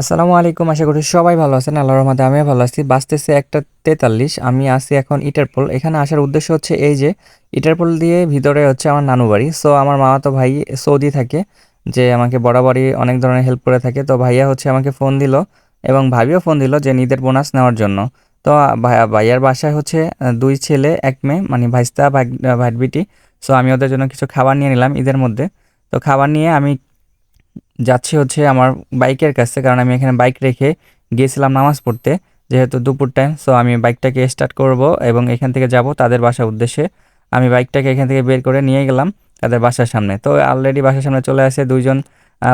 আসসালামু আলাইকুম, আশা করি সবাই ভালো আছেন। আল্লাহর রহমতে আমিও ভালো আছি। বাঁচতেছে একটা তেতাল্লিশ, আমি আছি এখন ইটারপোল এখানে আসার উদ্দেশ্য হচ্ছে এই যে ইটারপোল দিয়ে ভিতরে হচ্ছে আমার নানু বাড়ি। সো আমার মামা তো ভাই সৌদি থাকে, যে আমাকে বরাবরই অনেক ধরনের হেল্প করে থাকে। তো ভাইয়া হচ্ছে আমাকে ফোন দিল এবং ভাবিও ফোন দিল যে ঈদের বোনাস নেওয়ার জন্য। তো ভাইয়া, ভাইয়ার বাসায় হচ্ছে দুই ছেলে, এক মেয়ে মানে ভাইস্তা, ভাগ ভাইবিটি সো আমি ওদের জন্য কিছু খাবার নিয়ে নিলাম ঈদের মধ্যে। তো খাবার নিয়ে আমি যাচ্ছি হচ্ছে আমার বাইকের কাছে, কারণ আমি এখানে বাইক রেখে গিয়েছিলাম নামাজ পড়তে, যেহেতু দুপুর টাইম সো আমি বাইকটাকে স্টার্ট করব এবং এখান থেকে যাব তাদের বাসার উদ্দেশ্যে। আমি বাইকটাকে এখান থেকে বের করে নিয়ে গেলাম তাদের বাসার সামনে। তো অলরেডি বাসার সামনে চলে আসে দুইজন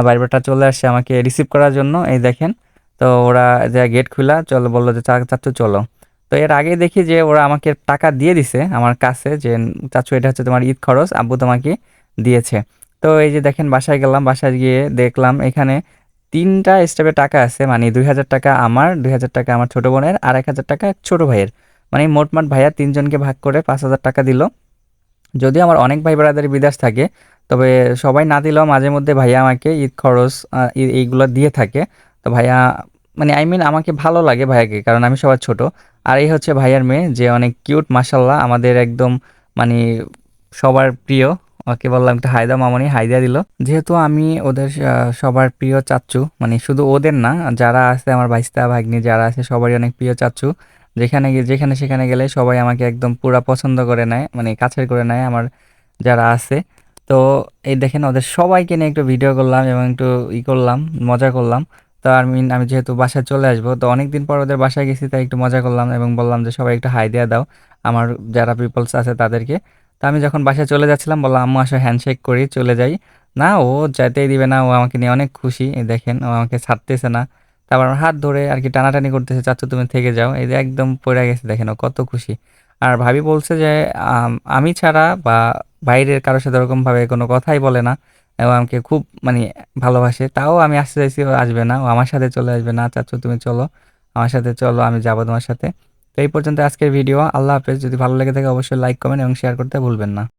বাইরবাটা চলে আসছে আমাকে রিসিভ করার জন্য, এই দেখেন। তো ওরা যে গেট খোলা, চলো বলল যে, চা চাচ্ছু চলো। তো এর আগে দেখি যে ওরা আমাকে টাকা দিয়ে দিছে আমার কাছে, যে, চাচু, এটা হচ্ছে তোমার ঈদ খরচ, আব্বু তোমাকে দিয়েছে। তো এই যে দেখেন, বাসায় গেলাম, বাসায় গিয়ে দেখলাম এখানে তিনটা স্টেপে টাকা আছে। মানে দুই হাজার টাকা আমার, দুই হাজার টাকা আমার ছোটো বোনের আর এক হাজার টাকা ছোটো ভাইয়ের। মানে মোটমাট ভাইয়া তিনজনকে ভাগ করে পাঁচ হাজার টাকা দিল। যদিও আমার অনেক ভাই ব্রাদার বিদেশ থাকে, তবে সবাই না দিলেও মাঝে মধ্যে ভাইয়া আমাকে ঈদ খরচ এইগুলো দিয়ে থাকে। তো ভাইয়া মানে আই মিন আমাকে ভালো লাগে ভাইয়াকে, কারণ আমি সবার ছোট। আর এই হচ্ছে ভাইয়ার মেয়ে, যে অনেক কিউট মাসাল্লাহ আমাদের একদম মানে সবার প্রিয়। ওকে বললাম একটা হায়দা মামনি, হায়দা দিল। যেহেতু আমি ওদের সবার প্রিয় চাচ্চু মানে শুধু ওদের না, যারা আছে আমার ভাইস্তা, ভাগ্নি যারা আছে, সবারই অনেক প্রিয় চাচ্চু যেখানে গিয়ে, যেখানে সেখানে গেলে সবাই আমাকে একদম পুরা পছন্দ করে নেয় মানে কাছের করে নেয় আমার যারা আছে। তো এই দেখেন, ওদের সবাইকে নিয়ে একটু ভিডিও করলাম এবং একটু ই করলাম, মজা করলাম। তো আমি আমি যেহেতু বাসায় চলে আসব, তো অনেক দিন পর ওদের বাসায় গেছি, তাই একটু মজা করলাম এবং বললাম যে সবাই একটু হাই দিয়ে দাও। আমার যারা পিপলস আছে তাদেরকে। তো আমি যখন বাসায় চলে যাচ্ছিলাম, বললাম, আম্মু, আসো হ্যান্ডশেক করি, চলে যাই। না, ও যেতেই দিবে না, ও আমাকে নিয়ে অনেক খুশি দেখেন, ও আমাকে ছাড়তেছে না। তারপর হাত ধরে আর কি টানাটানি করতেছে চাচ্ছ তুমি থেকে যাও। এই যে একদম পড়ে গেছে, দেখেন ও কত খুশি। আর ভাবি বলছে যে, আমি ছাড়া বা বাইরের কারোর সাথে ওরকমভাবে কোনো কথাই বলে না। ও আমাকে খুব মানে ভালোবাসে। তাও আমি আসতে চাইছি, ও আসবে না, ও আমার সাথে চলে আসবে না। চাচ্ছ তুমি চলো, আমার সাথে চলো, আমি যাব তোমার সাথে। তো এই পর্যন্ত আজকের ভিডিও। আল্লাহ হাফেজ। যদি ভালো লেগে থাকে, অবশ্যই লাইক কমেন্ট এবং শেয়ার করতে ভুলবেন না।